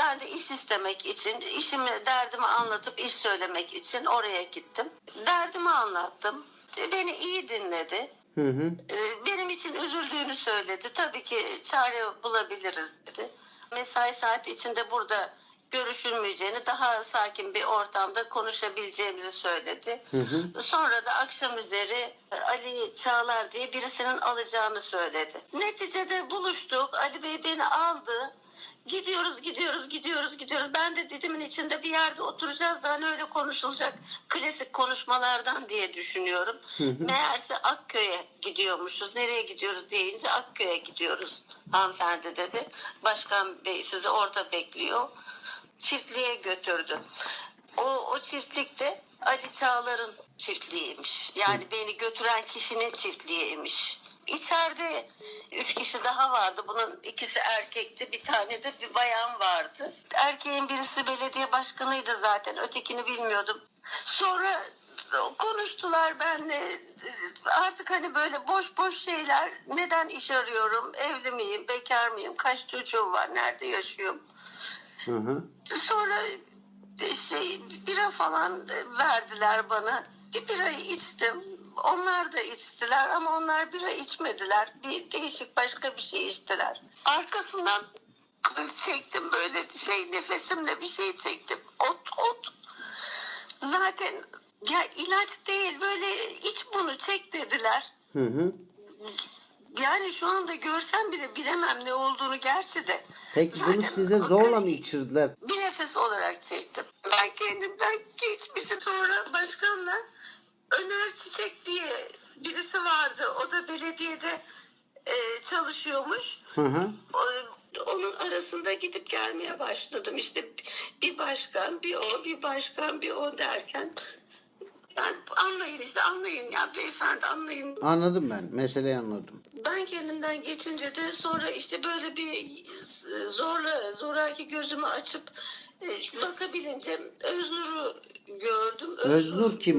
Ben de iş istemek için, işimi, derdimi anlatıp iş söylemek için oraya gittim. Derdimi anlattım. E, Beni iyi dinledi. Hı hı. E, Benim için üzüldüğünü söyledi. Tabii ki çare bulabiliriz dedi. Mesai saati içinde burada görüşülmeyeceğini, daha sakin bir ortamda konuşabileceğimizi söyledi. Hı hı. Sonra da akşam üzeri e, Ali Çağlar diye birisinin alacağını söyledi. Neticede buluştuk. Ali Bey beni aldı. Gidiyoruz, gidiyoruz, gidiyoruz, gidiyoruz. Ben de didimin içinde bir yerde oturacağız da hani öyle konuşulacak klasik konuşmalardan diye düşünüyorum. Meğerse Akköy'e gidiyormuşuz. Nereye gidiyoruz deyince Akköy'e gidiyoruz hanımefendi dedi. Başkan Bey sizi orada bekliyor. Çiftliğe götürdü. O, o çiftlikte Ali Çağlar'ın çiftliğiymiş. Yani beni götüren kişinin çiftliğiymiş. İçeride üç kişi daha vardı. Bunun ikisi erkekti. Bir tane de bir bayan vardı. Erkeğin birisi belediye başkanıydı zaten. Ötekini bilmiyordum. Sonra konuştular benle. Artık hani böyle boş boş şeyler. Neden iş arıyorum? Evli miyim? Bekar mıyım? Kaç çocuğum var? Nerede yaşıyorum? Hı hı. Sonra şey bira falan verdiler bana. Bir birayı içtim. Onlar da içtiler ama onlar bira içmediler. Bir değişik başka bir şey içtiler. Arkasından çektim böyle şey nefesimle bir şey çektim. Ot ot. Zaten ya ilaç değil böyle iç bunu çek dediler. Hı hı. Yani şu anda görsem bile bilemem ne olduğunu gerçi de. Peki bunu Zaten size o zorla mı içirdiler? bir nefes olarak çektim. Ben kendimden geçmişim. Sonra başkanla Öner Çiçek diye birisi vardı. O da belediyede e, çalışıyormuş. Hı hı. O- Onun arasında gidip gelmeye başladım. İşte bir başkan, bir o, bir başkan, bir o derken. Yani anlayın işte anlayın ya beyefendi anlayın. Anladım ben. Meseleyi anladım. Ben kendimden geçince de sonra işte böyle bir zorla zoraki gözümü açıp e, bakabilince Öznur'u gördüm. Öznur kim?